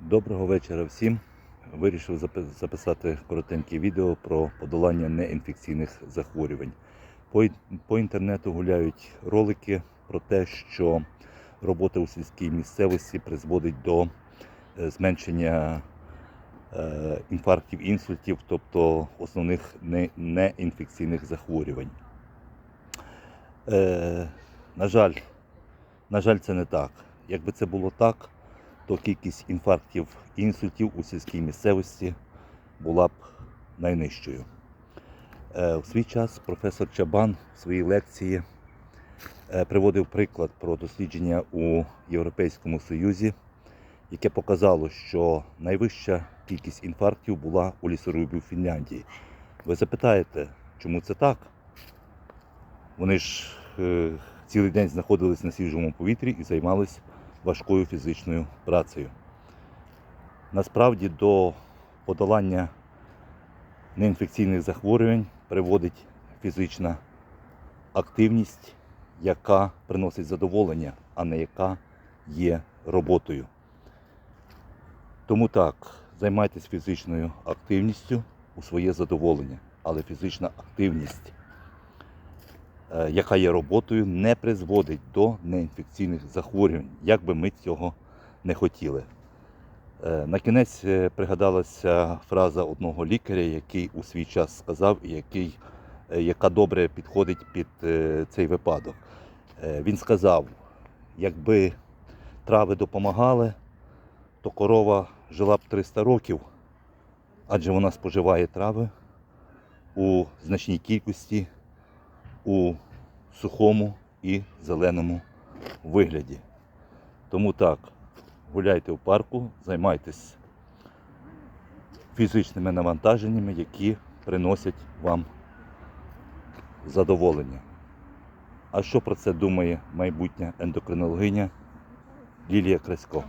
Доброго вечора всім. Вирішив записати коротеньке відео про подолання неінфекційних захворювань. По, інтернету гуляють ролики про те, що робота у сільській місцевості призводить до е, зменшення е, інфарктів, інсультів, тобто основних не- неінфекційних захворювань. Е, на жаль, на жаль, це не так. Якби це було так, то кількість інфарктів і інсультів у сільській місцевості була б найнижчою. Е, У свій час професор Чабан в своїй лекції е, приводив приклад про дослідження у Європейському Союзі, яке показало, що найвища кількість інфарктів була у лісорубів Фінляндії. Ви запитаєте, чому це так? Вони ж е, цілий день знаходились на свіжому повітрі і займались важкою фізичною працею. Насправді до подолання неінфекційних захворювань приводить фізична активність, яка приносить задоволення, а не яка є роботою. Тому так, займайтесь фізичною активністю у своє задоволення, але фізична активність яка є роботою, не призводить до неінфекційних захворювань, як би ми цього не хотіли. Е, На кінець е, пригадалася фраза одного лікаря, який у свій час сказав, і який, е, яка добре підходить під е, цей випадок. Е, Він сказав, якби трави допомагали, то корова жила б 300 років, адже вона споживає трави у значній кількості у сухому і зеленому вигляді. Тому так, гуляйте в парку, займайтесь фізичними навантаженнями, які приносять вам задоволення. А що про це думає майбутня ендокринологиня Лілія Красько?